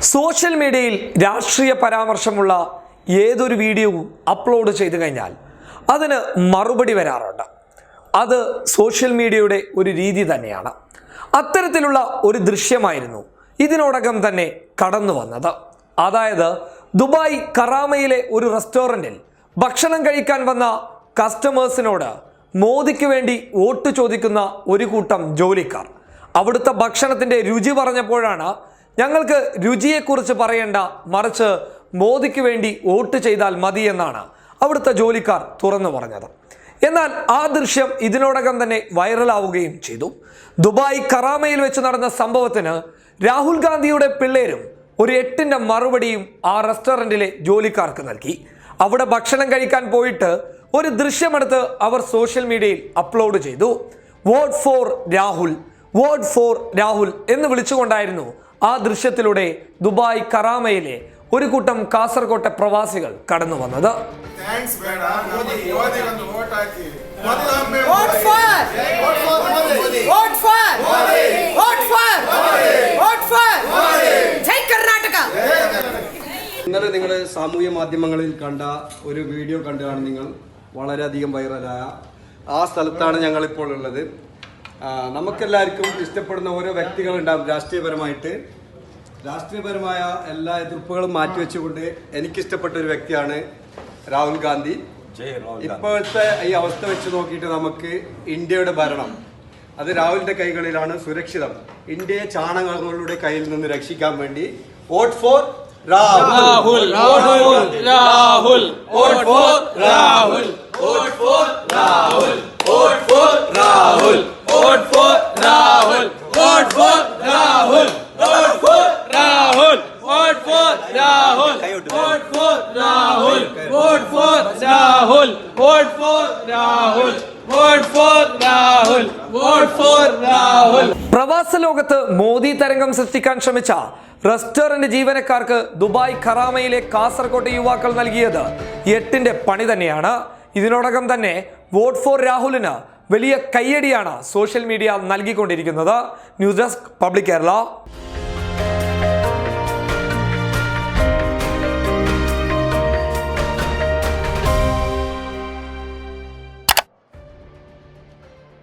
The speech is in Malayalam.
സോഷ്യൽ മീഡിയയിൽ രാഷ്ട്രീയ പരാമർശമുള്ള ഏതൊരു വീഡിയോവും അപ്ലോഡ് ചെയ്തു കഴിഞ്ഞാൽ അതിന് മറുപടി വരാറുണ്ട്. അത് സോഷ്യൽ മീഡിയയുടെ ഒരു രീതി തന്നെയാണ്. അത്തരത്തിലുള്ള ഒരു ദൃശ്യമായിരുന്നു ഇതിനോടകം തന്നെ കടന്നു വന്നത്. അതായത് ദുബായ് കറാമയിലെ ഒരു റെസ്റ്റോറന്റിൽ ഭക്ഷണം കഴിക്കാൻ വന്ന കസ്റ്റമേഴ്സിനോട് മോദിക്ക് വേണ്ടി വോട്ട് ചോദിക്കുന്ന ഒരു കൂട്ടം ജോലിക്കാർ. അവിടുത്തെ ഭക്ഷണത്തിന്റെ രുചി പറഞ്ഞപ്പോഴാണ് ഞങ്ങൾക്ക് രുചിയെക്കുറിച്ച് പറയേണ്ട മറിച്ച് മോദിക്ക് വേണ്ടി വോട്ട് ചെയ്താൽ മതി എന്നാണ് അവിടുത്തെ ജോലിക്കാർ തുറന്നു പറഞ്ഞത്. എന്നാൽ ആ ദൃശ്യം ഇതിനോടകം തന്നെ വൈറലാവുകയും ചെയ്തു. ദുബായ് കറാമയിൽ വെച്ച് നടന്ന സംഭവത്തിന് രാഹുൽ ഗാന്ധിയുടെ പിള്ളേരും ഒരു എട്ടിന്റെ മറുപടിയും ആ റെസ്റ്റോറന്റിലെ ജോലിക്കാർക്ക് നൽകി. അവിടെ ഭക്ഷണം കഴിക്കാൻ പോയിട്ട് ഒരു ദൃശ്യമെടുത്ത് അവർ സോഷ്യൽ മീഡിയയിൽ അപ്ലോഡ് ചെയ്തു. Vote for Rahul vote for Rahul എന്ന് വിളിച്ചുകൊണ്ടായിരുന്നു ആ ദൃശ്യത്തിലൂടെ ദുബായ് കറാമയിലെ ഒരു കൂട്ടം കാസർകോട്ടെ പ്രവാസികൾ കടന്നു വന്നത്. ഇന്നലെ നിങ്ങൾ സാമൂഹ്യ മാധ്യമങ്ങളിൽ കണ്ട ഒരു വീഡിയോ കണ്ടാണ് നിങ്ങൾ വളരെയധികം വൈറലായ. ആ സ്ഥലത്താണ് ഞങ്ങളിപ്പോൾ ഉള്ളത്. നമുക്കെല്ലാവർക്കും ഇഷ്ടപ്പെടുന്ന ഓരോ വ്യക്തികളുണ്ടാകും രാഷ്ട്രീയപരമായിട്ട്. രാഷ്ട്രീയപരമായ എല്ലാ എതിർപ്പുകളും മാറ്റിവെച്ചുകൊണ്ട് എനിക്കിഷ്ടപ്പെട്ട ഒരു വ്യക്തിയാണ് രാഹുൽ ഗാന്ധി. ഇപ്പോഴത്തെ ഈ അവസ്ഥ വെച്ച് നോക്കിയിട്ട് നമുക്ക് ഇന്ത്യയുടെ ഭരണം അത് രാഹുലിന്റെ കൈകളിലാണ് സുരക്ഷിതം. ഇന്ത്യയെ ചാണകങ്ങളുടെ കയ്യിൽ നിന്ന് രക്ഷിക്കാൻ വേണ്ടി vote for Rahul. Rahul Rahul vote for Rahul, Rahul, vote for Rahul. Vote for Rahul. Vote for Rahul. പ്രവാസ ലോകത്ത് മോദി തരംഗം സൃഷ്ടിക്കാൻ ശ്രമിച്ച റെസ്റ്റോറന്റ് ജീവനക്കാർക്ക് ദുബായ് ഖറാമയിലെ കാസർകോട്ടെ യുവാക്കൾ നൽകിയത് എട്ടിന്റെ പണി തന്നെയാണ്. ഇതിനോടകം തന്നെ വോട്ട് ഫോർ രാഹുലിന് വലിയ കയ്യടിയാണ് social media നൽകിക്കൊണ്ടിരിക്കുന്നത്. News desk public Kerala.